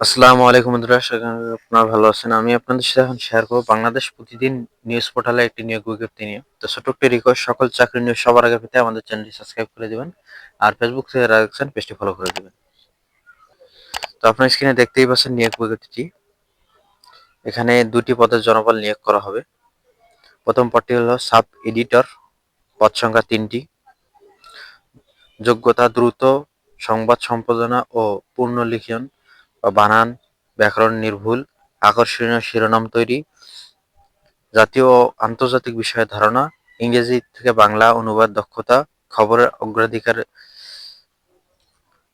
আসসালামু আলাইকুম বন্ধুরা আপনারা ভালো আছেন। আমি আপনাদের সাথে এখন শেয়ার করব বাংলাদেশ প্রতিদিন নিউজ পোর্টালে একটি নিয়োগ বিজ্ঞপ্তি নিয়ে। তো ছোট্ট একটি রিকোয়েস্ট সকল চাকরি নিউজ সবার আগে পেতে আমাদের চ্যানেলটি সাবস্ক্রাইব করে দিবেন আর ফেসবুক থেকে রাখছেন পেজটি ফলো করে দিবেন। তো আপনার স্ক্রিনে দেখতেই পাচ্ছেন নিয়োগ বিজ্ঞপ্তিটি। এখানে দুটি পদের জনবল নিয়োগ করা হবে। প্রথম পদটি হলো সাব এডিটর, পদ সংখ্যা তিনটি। যোগ্যতা দ্রুত, সংবাদ সম্পাদনা ও পূর্ণ লিখন বানান, ব্যাকরণ নির্ভুল, আকর্ষণীয় শিরোনাম তৈরি, জাতীয় ও আন্তর্জাতিক বিষয়ে ধারণা, ইংরেজি থেকে বাংলা অনুবাদ দক্ষতা, খবরের অগ্রাধিকার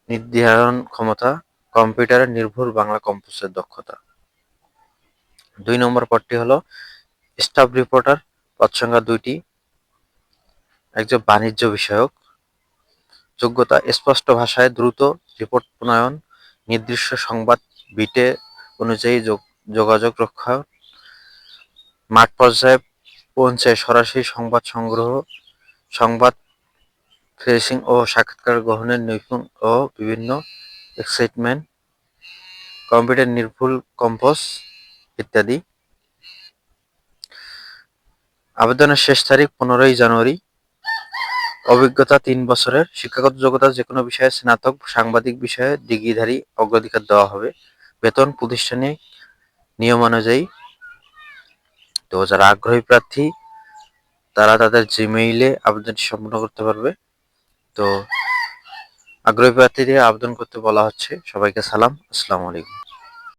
নির্ধারণ ক্ষমতা, কম্পিউটারের নির্ভুল বাংলা কম্পোজের দক্ষতা। দুই নম্বর পদটি হলো স্টাফ রিপোর্টার পদ সংখ্যা দুইটি, একজন বাণিজ্য বিষয়ক। যোগ্যতা স্পষ্ট ভাষায় দ্রুত রিপোর্ট প্রণয়ন নির্দিষ্ট সংবাদ বিটে অনুযায়ী যোগাযোগ রক্ষা। মাঠ পর্যায়ে পৌঁছে সরাসরি সংবাদ সংগ্রহ, সংবাদ ফ্রেশিং ও সাক্ষাৎকার গ্রহণের নৈপুণ ও বিভিন্ন এক্সাইটমেন্ট কম্পিউটার নির্ভুল কম্পোজ ইত্যাদি। আবেদনের শেষ তারিখ পনেরোই জানুয়ারি। অভিজ্ঞতা তিন বছরের। শিক্ষাগত যোগ্যতা যে কোনো বিষয়ে স্নাতক, সাংবাদিক বিষয়ে ডিগ্রিধারী অগ্রাধিকার দেওয়া হবে। বেতন প্রতিষ্ঠানিক নিয়ম অনুযায়ী তো যারা আগ্রহী প্রার্থী, তারা তাদের জিমেইলে আবেদনটি সম্পন্ন করতে পারবে। তো আগ্রহী প্রার্থীদের আবেদন করতে বলা হচ্ছে। সবাইকে সালাম। আসসালামু আলাইকুম।